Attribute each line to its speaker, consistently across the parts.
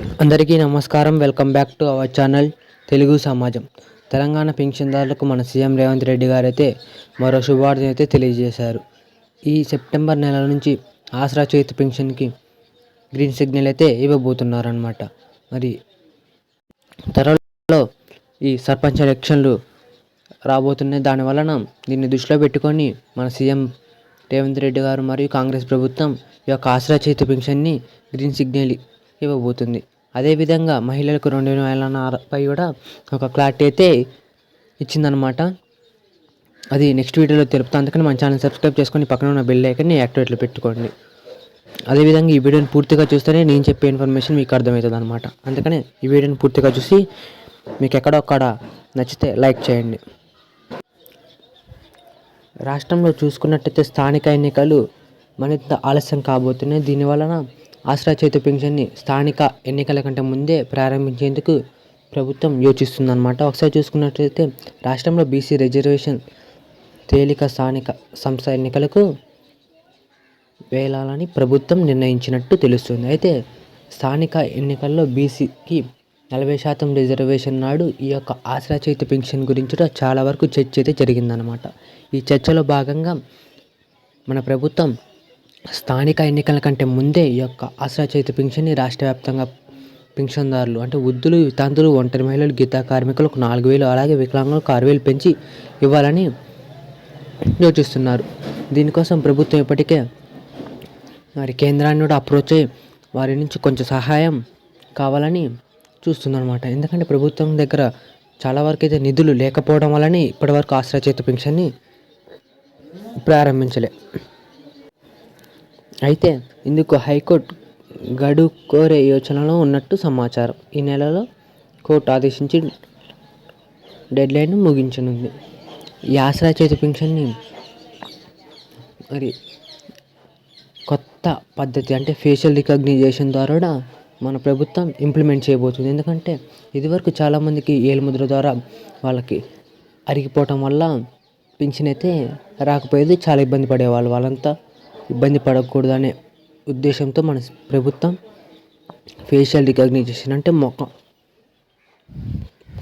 Speaker 1: అందరికీ నమస్కారం. Welcome back to our channel Telugu సమాజం. తెలంగాణ పెన్షన్దారులకు మన సీఎం రేవంత్ రెడ్డి గారు అయితే మరో శుభవార్తను అయితే తెలియజేశారు. ఈ సెప్టెంబర్ నెల నుంచి ఆసరా చేతి పెన్షన్కి గ్రీన్ సిగ్నల్ అయితే ఇవ్వబోతున్నారనమాట మరి త్వరలో ఈ సర్పంచ్ ఎలక్షన్లు రాబోతున్నాయి. దాని వలన దీన్ని దృష్టిలో పెట్టుకొని మన సీఎం రేవంత్ రెడ్డి గారు మరియు కాంగ్రెస్ ప్రభుత్వం ఈ యొక్క ఆసరా చేతి పెన్షన్ని గ్రీన్ సిగ్నల్ ఇవ్వబోతుంది. అదేవిధంగా మహిళలకు రెండు వేల పై కూడా ఒక క్లారిటీ అయితే ఇచ్చిందనమాట అది నెక్స్ట్ వీడియోలో తెలుపుతా. అందుకని మన ఛానల్ సబ్స్క్రైబ్ చేసుకొని పక్కన ఉన్న బెల్ ఐకన్ని యాక్టివేట్లో పెట్టుకోండి. అదేవిధంగా ఈ వీడియోని పూర్తిగా చూస్తేనే నేను చెప్పే ఇన్ఫర్మేషన్ మీకు అర్థమవుతుంది అనమాట అందుకనే ఈ వీడియోని పూర్తిగా చూసి మీకు ఎక్కడొక్కడ నచ్చితే లైక్ చేయండి. రాష్ట్రంలో చూసుకున్నట్టయితే స్థానిక ఎన్నికలు మరింత ఆలస్యం కాబోతున్నాయి. దీని వలన ఆసరా చేతి పెన్షన్ని స్థానిక ఎన్నికల కంటే ముందే ప్రారంభించేందుకు ప్రభుత్వం యోచిస్తుందన్నమాట. ఒకసారి చూసుకున్నట్లయితే రాష్ట్రంలో బీసీ రిజర్వేషన్ తేలిక స్థానిక సంస్థ ఎన్నికలకు వేలాలని ప్రభుత్వం నిర్ణయించినట్టు తెలుస్తుంది. అయితే స్థానిక ఎన్నికల్లో బీసీకి నలభై శాతం రిజర్వేషన్ నాడు ఈ యొక్క ఆసరా చేతి పెన్షన్ గురించి కూడా చాలా వరకు చర్చ అయితే జరిగిందనమాట ఈ చర్చలో భాగంగా మన ప్రభుత్వం స్థానిక ఎన్నికల కంటే ముందే ఈ యొక్క ఆసరా చేతి పింఛన్ని రాష్ట్ర వ్యాప్తంగా పింఛన్దారులు అంటే వృద్ధులు వితాంతులు ఒంటరి మహిళలు గీతా కార్మికులకు నాలుగు వేలు అలాగే వికలాంగులకు ఆరు వేలు పెంచి ఇవ్వాలని యోచిస్తున్నారు. దీనికోసం ప్రభుత్వం ఇప్పటికే మరి కేంద్రాన్ని కూడా అప్రోచ్ అయ్యి వారి నుంచి కొంచెం సహాయం కావాలని చూస్తుందన్నమాట. ఎందుకంటే ప్రభుత్వం దగ్గర చాలా వరకు అయితే నిధులు లేకపోవడం వల్లనే ఇప్పటివరకు ఆశ్రయ చేతి పెన్షన్ని ప్రారంభించలే. అయితే ఇందుకు హైకోర్టు గడు కోరే యోచనలో ఉన్నట్టు సమాచారం. ఈ నెలలో కోర్టు ఆదేశించి డెడ్లైన్ ముగించనుంది. ఈ ఆసరా చేతి పింఛన్ని మరి కొత్త పద్ధతి అంటే ఫేషియల్ రికగ్నిజేషన్ ద్వారా మన ప్రభుత్వం ఇంప్లిమెంట్ చేయబోతుంది. ఎందుకంటే ఇదివరకు చాలామందికి ఏలుముద్ర ద్వారా వాళ్ళకి అరిగిపోవటం వల్ల పింఛన్ అయితే రాకపోయేది చాలా ఇబ్బంది పడేవాళ్ళు. వాళ్ళంతా ఇబ్బంది పడకూడదనే ఉద్దేశంతో మన ప్రభుత్వం ఫేషియల్ రికగ్నిజేషన్ అంటే మొక్క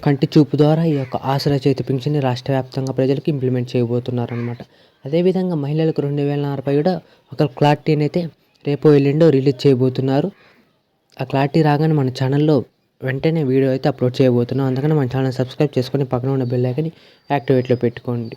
Speaker 1: కంటి చూపు ద్వారా ఈ యొక్క ఆసరా చేతి పింఛన్ని రాష్ట్ర వ్యాప్తంగా ప్రజలకు ఇంప్లిమెంట్ చేయబోతున్నారు అనమాట అదేవిధంగా మహిళలకు రెండు వేల నలభై కూడా ఒక క్లారిటీని అయితే రేపు ఎల్లుండో రిలీజ్ చేయబోతున్నారు. ఆ క్లారిటీ రాగానే మన ఛానల్లో వెంటనే వీడియో అయితే అప్లోడ్ చేయబోతున్నాం. అందుకని మన ఛానల్ సబ్స్క్రైబ్ చేసుకొని పక్కన ఉన్న బెల్ ఐకని యాక్టివేట్లో పెట్టుకోండి.